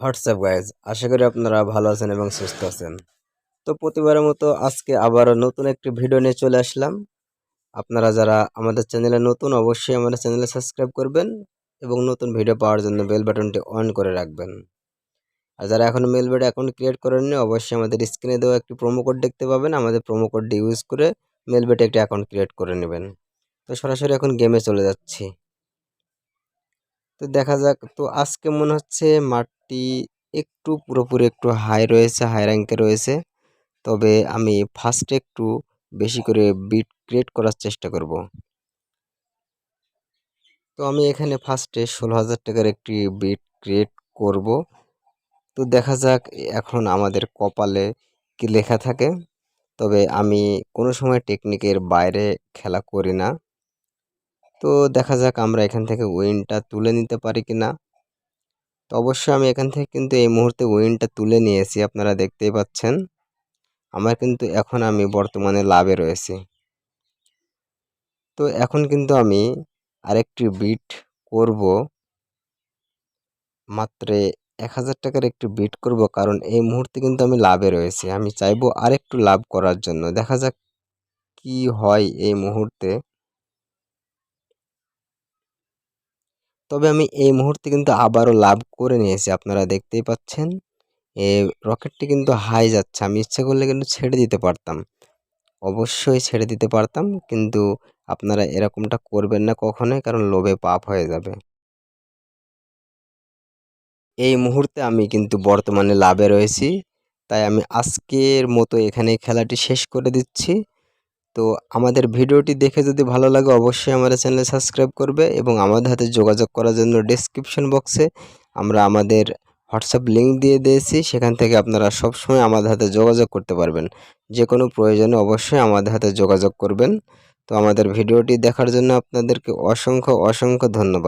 WhatsApp guys আশা করি আপনারা ভালো আছেন এবং সুস্থ আছেন। তো প্রতিবারের মতো আজকে আবারও নতুন একটি ভিডিও নিয়ে চলে আসলাম। আপনারা যারা আমাদের চ্যানেলে নতুন, অবশ্যই আমাদের চ্যানেলে সাবস্ক্রাইব করবেন এবং নতুন ভিডিও পাওয়ার জন্য বেল বাটনটি অন করে রাখবেন। আর যারা এখনও মেল বেড অ্যাকাউন্ট ক্রিয়েট করেননি, অবশ্যই আমাদের স্ক্রিনে দেওয়া একটি প্রোমো কোড দেখতে পাবেন। আমাদের প্রোমো কোডটি ইউজ করে মেল বেটে একটি অ্যাকাউন্ট ক্রিয়েট করে নেবেন। তো সরাসরি এখন গেমে চলে যাচ্ছি। তো দেখা যাক। তো আজকে মনে হচ্ছে মাঠটি একটু পুরোপুরি একটু হাই রয়েছে হাই র্যাঙ্কে রয়েছে। তবে আমি ফার্স্টে একটু বেশি করে বিট ক্রিয়েট করার চেষ্টা করব। তো আমি এখানে ফার্স্টে ষোলো হাজার টাকার একটি বিট ক্রিয়েট করব। তো দেখা যাক এখন আমাদের কপালে কি লেখা থাকে। তবে আমি কোনো সময় টেকনিকের বাইরে খেলা করি না। তো দেখা যাক আমরা এখান থেকে উইনটা তুলে নিতে পারি কি না তো অবশ্যই আমি এখান থেকে কিন্তু এই মুহূর্তে উইনটা তুলে নিয়েছি, আপনারা দেখতেই পাচ্ছেন। আমার কিন্তু এখন আমি বর্তমানে লাভে রয়েছি। তো এখন কিন্তু আমি আরেকটি বিট করব। মাত্র এক হাজার টাকার একটু বিট করব, কারণ এই মুহূর্তে কিন্তু আমি লাভে রয়েছি। আমি চাইব আরেকটু লাভ করার জন্য। দেখা যাক কি হয় এই মুহূর্তে। তবে আমি এই মুহূর্তে কিন্তু আবারও লাভ করে নিয়েছি, আপনারা দেখতেই পাচ্ছেন। এ রকেটটি কিন্তু হাই যাচ্ছে, আমি ইচ্ছে করলে কিন্তু ছেড়ে দিতে পারতাম। অবশ্যই ছেড়ে দিতে পারতাম, কিন্তু আপনারা এরকমটা করবেন না কখনোই, কারণ লোভে পাপ হয়ে যাবে। এই মুহূর্তে আমি কিন্তু বর্তমানে লাভে রয়েছি, তাই আমি আজকের মতো এখানে খেলাটি শেষ করে দিচ্ছি। তো আমাদের ভিডিওটি দেখে যদি ভালো লাগে, অবশ্যই আমাদের চ্যানেল সাবস্ক্রাইব করবে এবং আমাদের হাতে যোগাযোগ করার জন্য ডিসক্রিপশন বক্সে আমরা আমাদের হোয়াটসঅ্যাপ লিঙ্ক দিয়ে দিয়েছি। সেখান থেকে আপনারা সবসময় আমাদের হাতে যোগাযোগ করতে পারবেন। যে কোনো প্রয়োজনে অবশ্যই আমাদের হাতে যোগাযোগ করবেন। তো আমাদের ভিডিওটি দেখার জন্য আপনাদেরকে অসংখ্য অসংখ্য ধন্যবাদ।